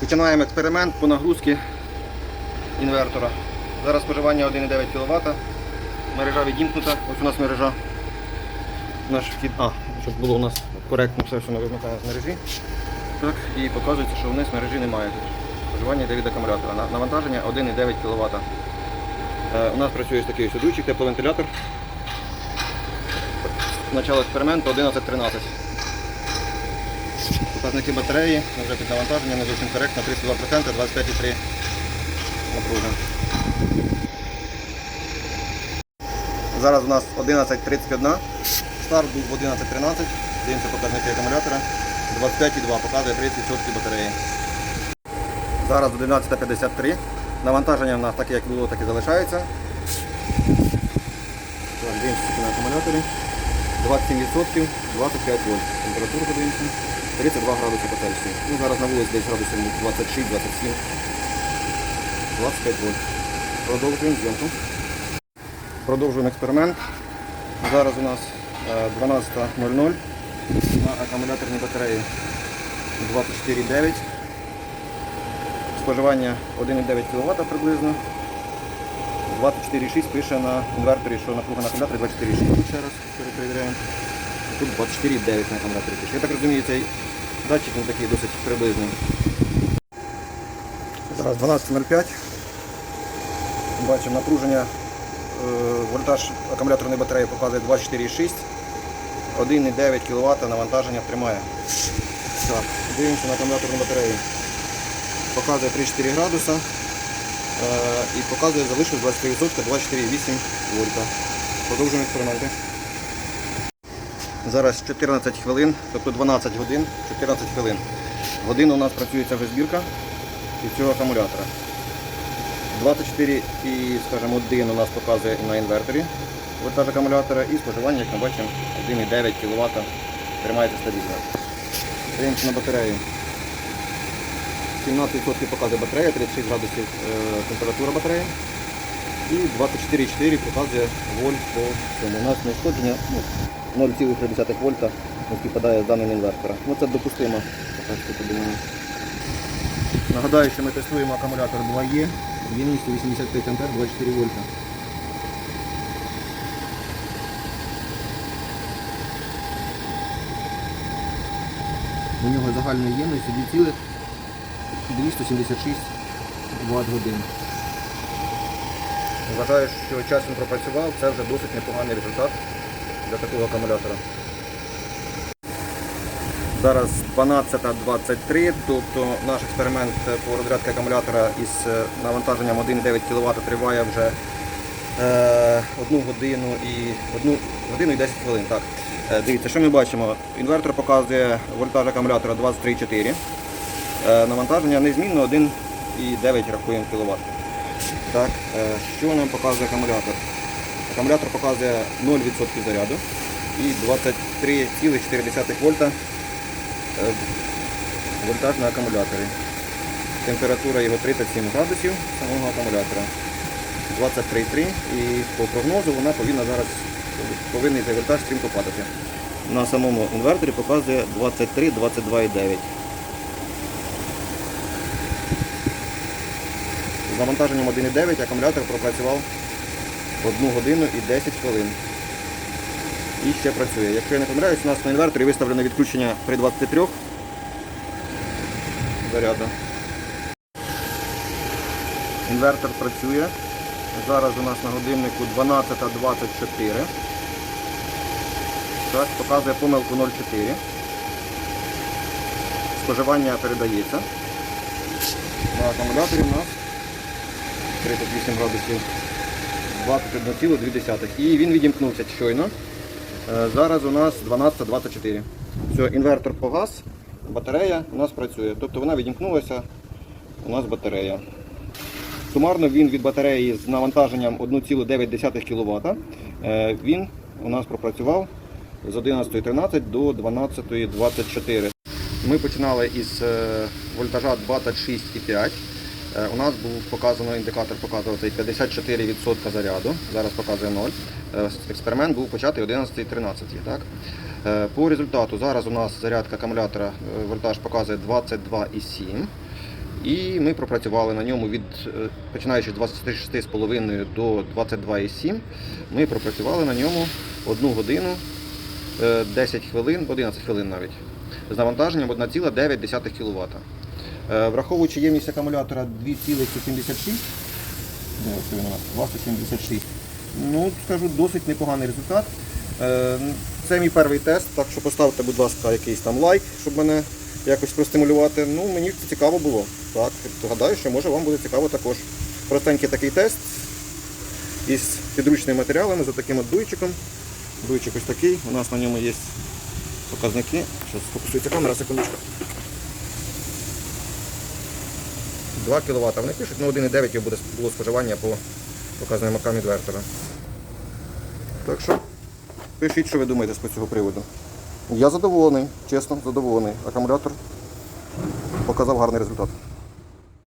Починаємо експеримент по нагрузці інвертора. Зараз споживання 1,9 кВт. Мережа відімкнута. Ось у нас мережа. Наш вхід. А, щоб було у нас коректно все, що ми вимикаємо з мережі. Так, і показується, що вниз мережі немає. Споживання йде від акумулятора. Навантаження 1,9 кВт. Е, у нас працює ось такий сюдучик, тепловентилятор. Начало експерименту 11.13. Показники батареї, вже під навантаженням не зовсім коректно, 32%, 25,3 напруга. Зараз у нас 11.31, старт був в 11.13, дивимося показники акумулятора, 25,2, показує 30% батареї. Зараз 11.53, навантаження в нас таке, як було, так і залишається. Так, дивимося на акумуляторі. 27%, 25 вольт. Температура подивимося. 32 градуси по Цельсію. Ну, зараз на вулиці десь градусів 26, 27. 25 вольт. Продовжуємо зйомку. Продовжуємо експеримент. Зараз у нас е, 12.00 на акумуляторній батареї 24,9. Споживання 1,9 кВт приблизно. 24,6 пише на інверторі, що напруга на акумуляторі 24,6. Ще раз перепровіряємо. Тут 24,9 на акумуляторі пише. Я так розумію, цей датчик він такий досить приблизний. Зараз 12.05. Бачимо напруження. е, Вольтаж акумуляторної батареї показує 24,6. 1,9 кВт навантаження тримає. Так, дивимося на акумуляторну батарею. Показує 3-4 градуса. Е, і показує залишилось 23%, 24,8 вольта. Продовжуємо експерименти. Зараз 14 хвилин, тобто 12 годин, 14 хвилин. Годину у нас працює ця збірка від цього акумулятора. 24 і, скажімо, 1 у нас показує на інверторі вольтаж акумулятора і споживання, як ми бачимо, 1,9 кВт тримається стабільно. Дивимося на батарею. 17% показує батарея, 36 градусів е, температура батареї. І 24,4 показує вольт по цьому. У нас надходження ну, 0,3 вольта співпадає з даним інвертора. Ну, це допустимо. Нагадаю, що ми тестуємо акумулятор 2Е, ємністю 85 А 24 вольта. У нього загальна ємність 2,276 Вт годин. Вважаю, що час він пропрацював, це вже досить непоганий результат для такого акумулятора. Зараз 12.23, тобто наш експеримент по розрядці акумулятора із е, навантаженням 1,9 кВт триває вже е, 1 годину і 1 годину і 10 хвилин. Так. Е, дивіться, що ми бачимо. Інвертор показує вольтаж акумулятора 23,4. Е, навантаження незмінно 1,9 рахуємо кВт. Так, е, що нам показує акумулятор? Акумулятор показує 0% заряду і 23,4 вольта е, вольтаж на акумуляторі. Температура його 37 градусів самого акумулятора. 23,3 і по прогнозу вона повинна зараз повинен цей вольтаж стрімко падати. На самому інверторі показує 23-22,9. З навантаженням 1,9 акумулятор пропрацював 1 годину і 10 хвилин. І ще працює. Якщо я не помиляюсь, у нас на інверторі виставлено відключення при 23 заряду. Інвертор працює. Зараз у нас на годиннику 12.24. Так, показує помилку 0,4. Споживання передається. На акумуляторі у нас 38 градусів 21,2. І він відімкнувся щойно. Е, Зараз у нас 12.24. Все, інвертор погас, батарея у нас працює. Тобто вона відімкнулася, у нас батарея. Сумарно він від батареї з навантаженням 1,9 кВт. е, Він у нас пропрацював з 11.13 до 12.24. Ми починали із е, вольтажа 26,5. Е, У нас був показано, індикатор показував 54% заряду, зараз показує 0. Е, Експеримент був початий 11.13. Е, По результату зараз у нас зарядка акумулятора вольтаж показує 22,7. І ми пропрацювали на ньому від починаючи з 26,5 до 22,7. Ми пропрацювали на ньому 1 годину, е, 10 хвилин, 11 хвилин навіть. З навантаженням 1,9 кВт. Е, Враховуючи ємність акумулятора 2,176, де ось він у нас? 276. Ну, скажу, досить непоганий результат. Е, Це мій перший тест, так що поставте, будь ласка, якийсь там лайк, щоб мене якось простимулювати. Ну, мені це цікаво було. Так, гадаю, що може вам буде цікаво також. Простенький такий тест із підручними матеріалами за таким от дуйчиком. Дуйчик ось такий. У нас на ньому є показники. Зараз фокусується камера, секундочку. 2 кВт. Вони пишуть, ну 1,9 буде було споживання по показникам інвертора. Так що пишіть, що ви думаєте з цього приводу. Я задоволений, чесно, задоволений. Акумулятор показав гарний результат.